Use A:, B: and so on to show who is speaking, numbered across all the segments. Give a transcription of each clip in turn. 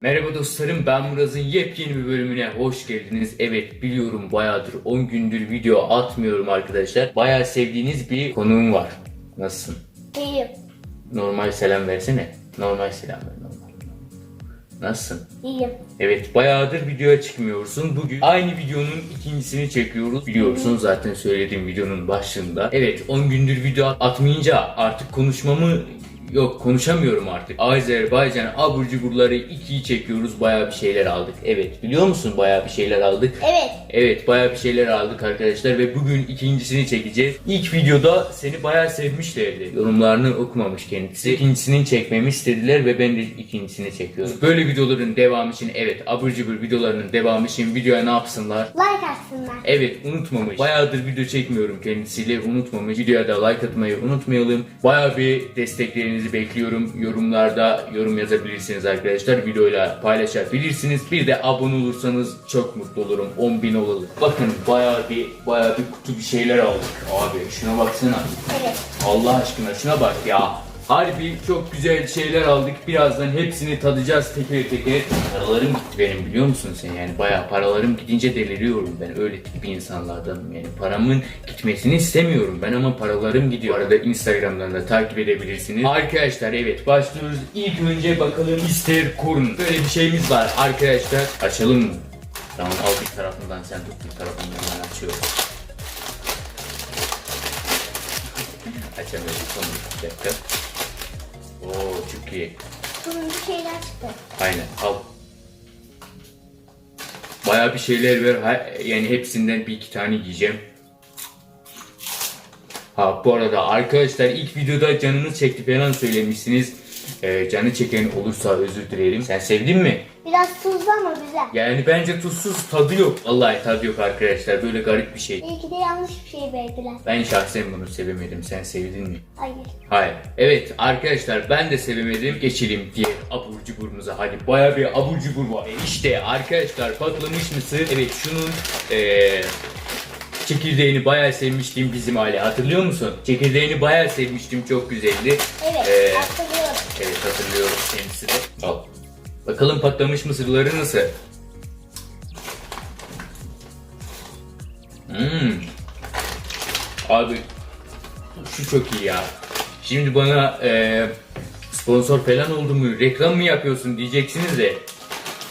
A: Merhaba dostlarım ben Muraz'ın yepyeni bir bölümüne hoş geldiniz. Evet biliyorum bayağıdır 10 gündür video atmıyorum arkadaşlar. Bayağı sevdiğiniz bir konuğum var. Nasılsın?
B: İyiyim.
A: Normal selam versene. Normal selam ver normal. Nasılsın?
B: İyiyim.
A: Evet bayağıdır videoya çıkmıyorsun. Bugün aynı videonun ikincisini çekiyoruz. Biliyorsun zaten söylediğim videonun başlığında. Evet 10 gündür video atmayınca artık konuşmamı Yok konuşamıyorum artık. Azerbaycan abur cuburları 2'yi çekiyoruz. Bayağı bir şeyler aldık. Evet biliyor musun bayağı bir şeyler aldık.
B: Evet.
A: Evet bayağı bir şeyler aldık arkadaşlar ve bugün ikincisini çekeceğiz. İlk videoda seni bayağı sevmişlerdi. Yorumlarını okumamış kendisi. İkincisini çekmemi istediler ve ben de ikincisini çekiyorum. Böyle videoların devamı için evet abur cubur videolarının devamı için videoya ne yapsınlar?
B: Like atsınlar.
A: Evet unutmamış. Bayağıdır video çekmiyorum kendisiyle unutmamış. Videoya da like atmayı unutmayalım. Bayağı bir desteklerinizi bekliyorum. Yorumlarda yorum yazabilirsiniz arkadaşlar. Videoyla paylaşabilirsiniz. Bir de abone olursanız çok mutlu olurum. 10.000 olalım. Bakın bayağı bir bayağı bir kutu bir şeyler aldık. Abi şuna baksana.
B: Evet.
A: Allah aşkına şuna bak ya. Harbi çok güzel şeyler aldık. Birazdan hepsini tadacağız teker teker. Paralarım gitti benim biliyor musun sen? Yani bayağı paralarım gidince deliriyorum ben. Öyle tip insanlardanım. Yani paramın gitmesini istemiyorum ben ama paralarım gidiyor. Bu arada Instagram'dan da takip edebilirsiniz. Arkadaşlar evet başlıyoruz. İlk önce bakalım Mister Korn. Böyle bir şeyimiz var arkadaşlar. Açalım mı? Tamam al bir tarafından sen tut bir tarafından ben açıyorum. Açamıyorum son bir dakika. Oo çok iyi.
B: Turuncu şeyler çıktı.
A: Aynen al. Bayağı bir şeyler ver. Yani hepsinden bir iki tane giyeceğim. Ha bu arada arkadaşlar ilk videoda canınız çekti falan söylemişsiniz. Ee, canı çeken olursa özür dilerim. Sen sevdin mi?
B: Biraz tuzlu ama güzel.
A: Yani bence tuzsuz tadı yok. Vallahi tadı yok arkadaşlar. Böyle garip bir şey.
B: Belki de yanlış bir şey verdiler.
A: Ben şahsen bunu sevemedim. Sen sevdin mi?
B: Hayır.
A: Hayır. Evet arkadaşlar ben de sevemedim. Geçelim diğer abur cuburumuza. Hadi baya bir abur cubur var. E işte arkadaşlar patlamış mısır. Evet şunun eee çekirdeğini bayağı sevmiştim bizim aile. Hatırlıyor musun? Çekirdeğini bayağı sevmiştim. Çok güzeldi.
B: Evet.
A: Ee,
B: Hatırlıyorum.
A: Evet hatırlıyorum kendisi de. Al. Bakalım patlamış mısırları nasıl? Hmm. Abi şu çok iyi ya. Şimdi bana eee, sponsor falan oldu mu, reklam mı yapıyorsun diyeceksiniz de.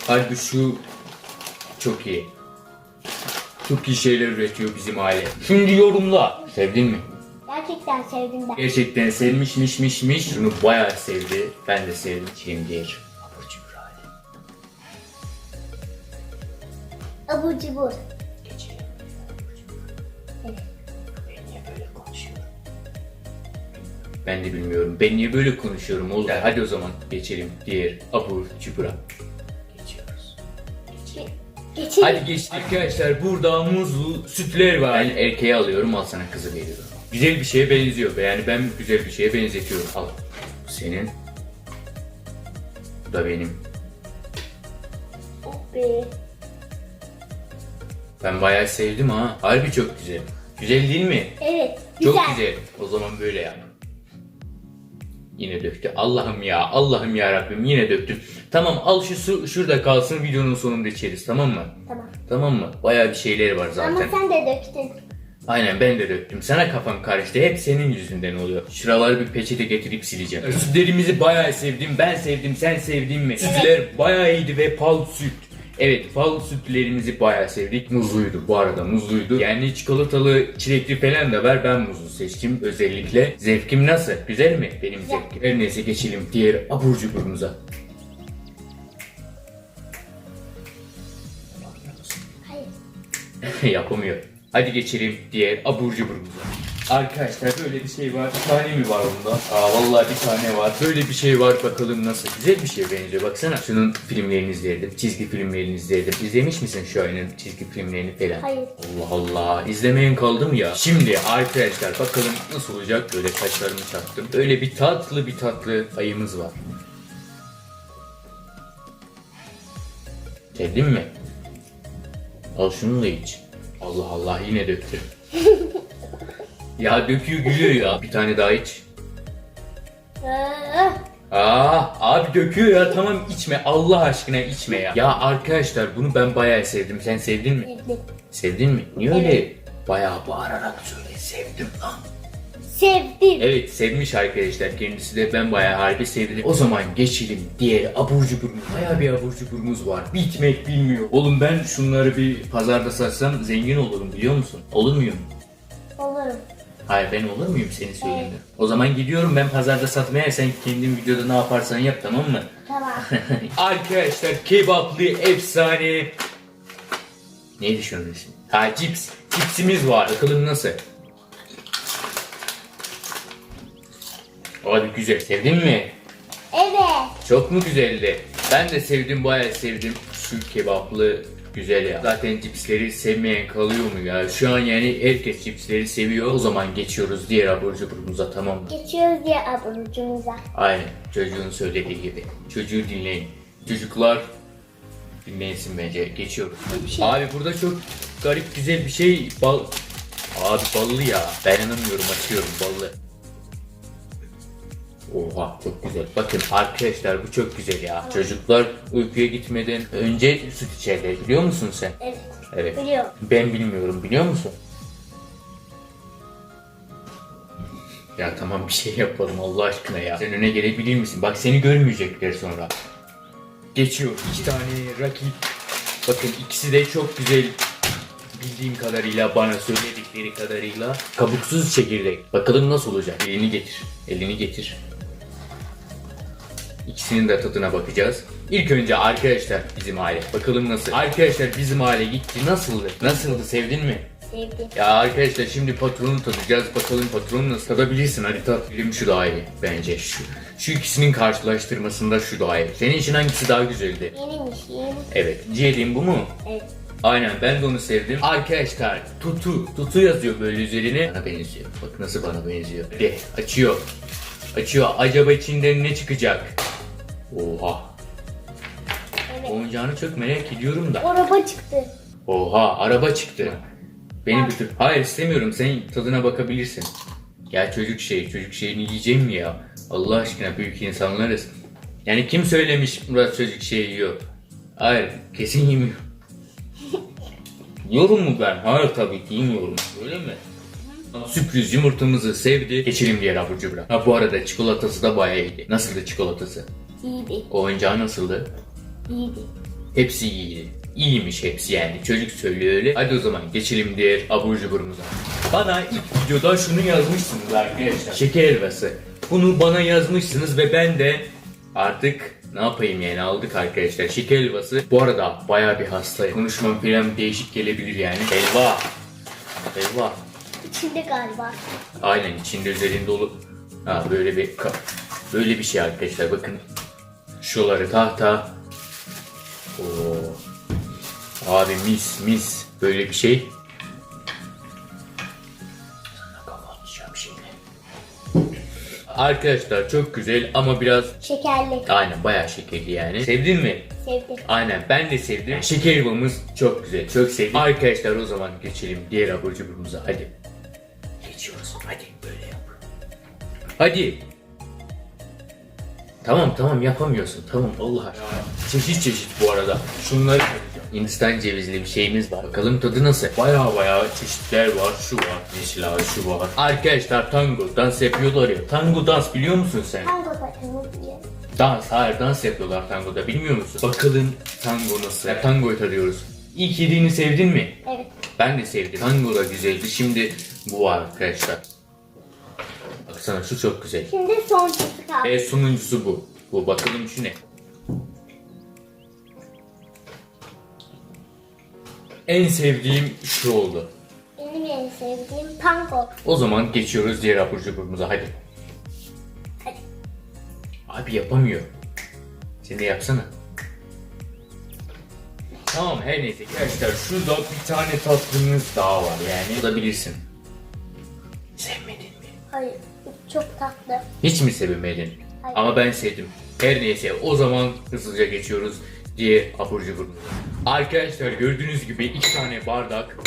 A: Harbi şu çok iyi. Çok iyi şeyler üretiyor bizim aile. Şimdi yorumla. Sevdin mi?
B: Gerçekten sevdim ben.
A: Gerçekten sevmişmişmişmiş. Şunu bayağı sevdi. Ben de sevdim. Şimdi diğer abur cubur hali.
B: Abur cubur.
A: Geçelim.
B: Evet.
A: Ben niye böyle konuşuyorum? Ben de bilmiyorum. Ben niye böyle konuşuyorum oğlum? Hadi o zaman geçelim diğer abur cubura.
B: Geçin.
A: Hadi geçtik arkadaşlar. Burada muzlu sütler var. Ben erkeğe alıyorum al sana kızı veriyorum. Güzel bir şeye benziyor. Yani ben güzel bir şeye benzetiyorum. Al. Senin. Bu da benim.
B: Oh be.
A: Ben bayağı sevdim ha. Harbi çok güzel. Güzel değil mi?
B: Evet. Güzel.
A: Çok güzel. O zaman böyle yap. Yine döktü. Allah'ım ya. Allah'ım ya Rabbim yine döktüm. Tamam al şu su şurada kalsın videonun sonunda içeriz tamam mı?
B: Tamam.
A: Tamam mı? Bayağı bir şeyler var zaten.
B: Ama sen de döktün.
A: Aynen ben de döktüm. Sana kafam karıştı. Hep senin yüzünden oluyor. Şuraları bir peçete getirip sileceğim. Sütlerimizi bayağı sevdim. Ben sevdim. Sen sevdin mi? Sütler bayağı iyiydi ve pal süt. Evet pal sütlerimizi bayağı sevdik. Muzluydu bu arada muzluydu. Yani çikolatalı çilekli falan da var. Ben muzlu seçtim özellikle. Zevkim nasıl? Güzel mi? Benim zevkim. Her neyse geçelim diğer abur cuburumuza. Yapamıyor. Hadi geçelim diğer abur cuburumuza. Arkadaşlar böyle bir şey var. Bir tane mi var bunda? Aa vallahi bir tane var. Böyle bir şey var bakalım nasıl. Güzel bir şey benziyor. Baksana. Şunun filmlerini izledim. Çizgi filmlerini izledim. İzlemiş misin şu oyunun çizgi filmlerini falan?
B: Hayır.
A: Allah Allah. İzlemeyen kaldı mı ya? Şimdi arkadaşlar bakalım nasıl olacak. Böyle kaşlarımı çaktım. Böyle bir tatlı bir tatlı ayımız var. Sevdin mi? Al şunu da iç. Allah Allah yine döktü. ya döküyor gülüyor ya. Bir tane daha iç. Aa, abi döküyor ya tamam içme Allah aşkına içme ya. Ya arkadaşlar bunu ben bayağı sevdim. Sen sevdin mi?
B: Sevdim.
A: Sevdin mi? Niye öyle bayağı bağırarak söyle sevdim lan.
B: Sevdim.
A: Evet sevmiş arkadaşlar kendisi de ben bayağı harbi sevdim. O zaman geçelim diğer abur cuburumuz. Bayağı bir abur cuburumuz var. Bitmek bilmiyor. Oğlum ben şunları bir pazarda satsam zengin olurum biliyor musun? Olur muyum?
B: Olurum.
A: Hayır ben olur muyum seni söyleyeyim. O zaman gidiyorum ben pazarda satmaya sen kendin videoda ne yaparsan yap tamam mı?
B: Tamam.
A: Arkadaşlar kebaplı efsane. Ne düşünüyorsun? Ha cips. Cipsimiz var. Bakalım nasıl? Abi güzel. Sevdin mi?
B: evet.
A: Çok mu güzeldi? Ben de sevdim bayağı sevdim. Şu kebaplı güzel ya. Zaten cipsleri sevmeyen kalıyor mu ya? Şu an yani herkes cipsleri seviyor. O zaman geçiyoruz diğer abur cuburumuza tamam mı?
B: Geçiyoruz diye aburcumuza.
A: Aynen çocuğun söylediği gibi. Çocuğu dinleyin. Çocuklar dinleyesin bence. Geçiyoruz.
B: Şey-
A: Abi burada çok garip güzel bir şey. Bal... Abi ballı ya. Ben inanamıyorum açıyorum ballı. Oha çok güzel. Bakın arkadaşlar bu çok güzel ya. Çocuklar uykuya gitmeden önce süt içerler biliyor musun sen?
B: Evet.
A: Evet.
B: Biliyorum.
A: Ben bilmiyorum biliyor musun? Ya tamam bir şey yapalım Allah aşkına ya. Sen öne gelebilir misin? Bak seni görmeyecekler sonra. Geçiyor. iki tane rakip. Bakın ikisi de çok güzel bildiğim kadarıyla bana söyledikleri kadarıyla kabuksuz çekirdek. Bakalım nasıl olacak? Elini getir. Elini getir. İkisinin de tadına bakacağız. İlk önce arkadaşlar bizim aile. Bakalım nasıl? Arkadaşlar bizim aile gitti. Nasıldı? Nasıldı? Sevdin mi?
B: Sevdim.
A: Ya arkadaşlar şimdi patronu tadacağız. Bakalım patron nasıl tadabilirsin. Hadi tat. Bilim şu daha iyi bence. Şu, şu ikisinin karşılaştırmasında şu daha iyi. Senin için hangisi daha güzeldi?
B: Yeniymiş yeni.
A: Evet. Ciğerin bu mu?
B: Evet.
A: Aynen ben de onu sevdim. Arkadaşlar tutu. Tutu yazıyor böyle üzerine. Bana benziyor. Bak nasıl bana benziyor. De açıyor. Açıyor. Acaba içinden ne çıkacak? Oha.
B: Evet.
A: Oyuncağını çok merak ediyorum da.
B: Araba çıktı.
A: Oha araba çıktı. Beni bir tür... Hayır istemiyorum sen tadına bakabilirsin. Ya çocuk şey çocuk şeyini yiyeceğim mi ya? Allah aşkına büyük insanlarız. Yani kim söylemiş Murat çocuk şey yiyor? Hayır kesin yemiyor. Yiyorum mu ben? Hayır tabii ki yemiyorum. Öyle mi? Sürpriz yumurtamızı sevdi. Geçelim diğer abur cubura. Ha bu arada çikolatası da bayağı iyiydi. Nasıldı çikolatası?
B: İyiydi.
A: Oyuncağı nasıldı?
B: İyiydi.
A: Hepsi iyiydi. İyiymiş hepsi yani. Çocuk söylüyor öyle. Hadi o zaman geçelim diğer abur cuburumuza. Bana ilk videoda şunu yazmışsınız arkadaşlar. Şeker helvası. Bunu bana yazmışsınız ve ben de artık ne yapayım yani aldık arkadaşlar. Şeker helvası. Bu arada baya bir hastayım. Konuşmam falan değişik gelebilir yani. Helva. Helva.
B: İçinde galiba.
A: Aynen içinde üzerinde dolu. Ha böyle bir böyle bir şey arkadaşlar bakın. Şuraları tahta. Oo. Abi mis mis böyle bir şey. Arkadaşlar çok güzel ama biraz
B: Şekerli.
A: aynen bayağı şekerli yani. Sevdin mi?
B: Sevdim.
A: Aynen ben de sevdim. Şeker helvamız çok güzel, çok sevdim. Arkadaşlar o zaman geçelim diğer abur cuburumuza hadi. Geçiyoruz hadi böyle yap. Hadi. Tamam tamam yapamıyorsun tamam Allah aşkına. Çeşit çeşit bu arada. Şunları yapacağım. Hindistan cevizli bir şeyimiz var. Bakalım tadı nasıl? Baya baya çeşitler var. Şu var. Mesela şu var. Arkadaşlar tango dans yapıyorlar ya. Tango dans biliyor musun sen?
B: Tango diye.
A: Dans, hayır dans yapıyorlar tangoda bilmiyor musun? Bakalım tango nasıl? Ya, tangoyu tadıyoruz. İlk yediğini sevdin mi?
B: Evet.
A: Ben de sevdim. Tango da güzeldi. Şimdi bu var arkadaşlar. Baksana şu çok güzel.
B: Şimdi sonuncusu kaldı.
A: E sonuncusu bu. Bu bakalım şu ne? En sevdiğim şu oldu.
B: Benim en sevdiğim panko.
A: O zaman geçiyoruz diğer abur cuburumuza hadi.
B: Hadi.
A: Abi yapamıyor. Sen de yapsana. Tamam her neyse arkadaşlar şurada bir tane tatlımız daha var yani. Bu da bilirsin. Sevmedin mi?
B: Hayır. Çok tatlı.
A: Hiç mi sevmedin?
B: Hayır.
A: Ama ben sevdim. Her neyse o zaman hızlıca geçiyoruz diğer abur cuburumuza. Arkadaşlar gördüğünüz gibi iki tane bardak.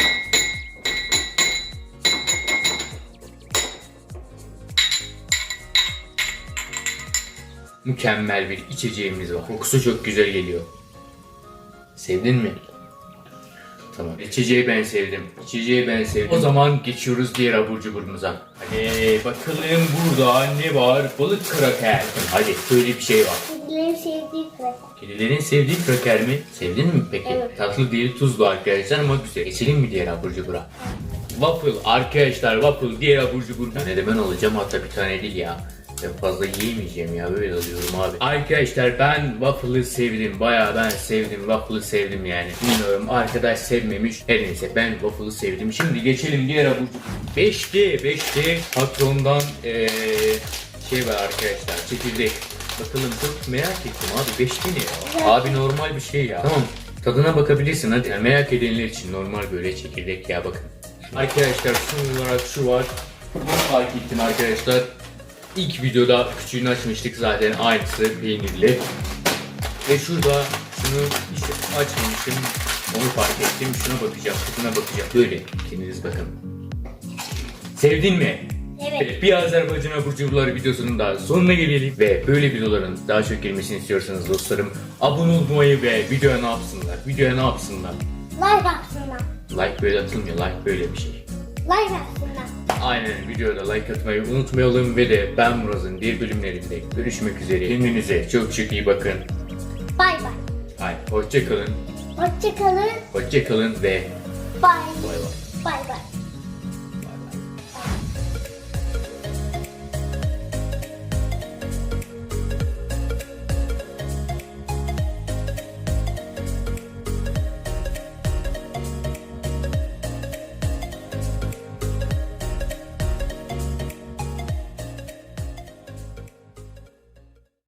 A: mükemmel bir içeceğimiz var. Kokusu çok güzel geliyor. Sevdin mi? Tamam. İçeceği ben sevdim. İçeceği ben sevdim. O zaman geçiyoruz diğer abur cuburumuza. Hadi bakalım burada ne var? Balık kraker. Hadi şöyle bir şey var.
B: Kedilerin sevdiği kraker.
A: Kedilerin sevdiği kraker mi? Sevdin mi peki?
B: Evet.
A: Tatlı değil, tuzlu arkadaşlar ama güzel. Geçelim mi diğer abur cubura? Waffle arkadaşlar waffle diğer abur cubur. Tane de ben alacağım hatta bir tane değil ya. Fazla yiyemeyeceğim ya böyle alıyorum abi. Arkadaşlar ben waffle'ı sevdim. Bayağı ben sevdim. Waffle'ı sevdim yani. Bilmiyorum arkadaş sevmemiş. Her neyse ben waffle'ı sevdim. Şimdi geçelim diğer abur cubur. 5'te 5'te patrondan eee şey var arkadaşlar çekirdek. Bakalım çok merak ettim abi 5'te ne ya? Abi normal bir şey ya. Tamam tadına bakabilirsin hadi. Yani merak edenler için normal böyle çekirdek ya bakın. Arkadaşlar son olarak şu var. Bunu fark ettim arkadaşlar. İlk videoda küçüğünü açmıştık zaten aynısı peynirli. Ve şurada şunu işte açmamıştım. Onu fark ettim. Şuna bakacağım, tadına bakacağım. Böyle kendiniz bakın. Sevdin mi?
B: Evet.
A: Bir Azerbaycan abur videosunun daha sonuna gelelim ve böyle videoların daha çok gelmesini istiyorsanız dostlarım abone olmayı ve videoya ne yapsınlar? Videoya ne yapsınlar?
B: Like atsınlar.
A: Like böyle atılmıyor, like böyle bir şey.
B: Like atsınlar.
A: Aynen videoda like atmayı unutmayalım ve de ben Muraz'ın diğer bölümlerinde görüşmek üzere. Kendinize çok çok iyi bakın.
B: Bay bay.
A: Hayır, hoşçakalın,
B: Hoşçakalın.
A: hoşçakalın ve
B: Bay.
A: bay bay.
B: Bay bay.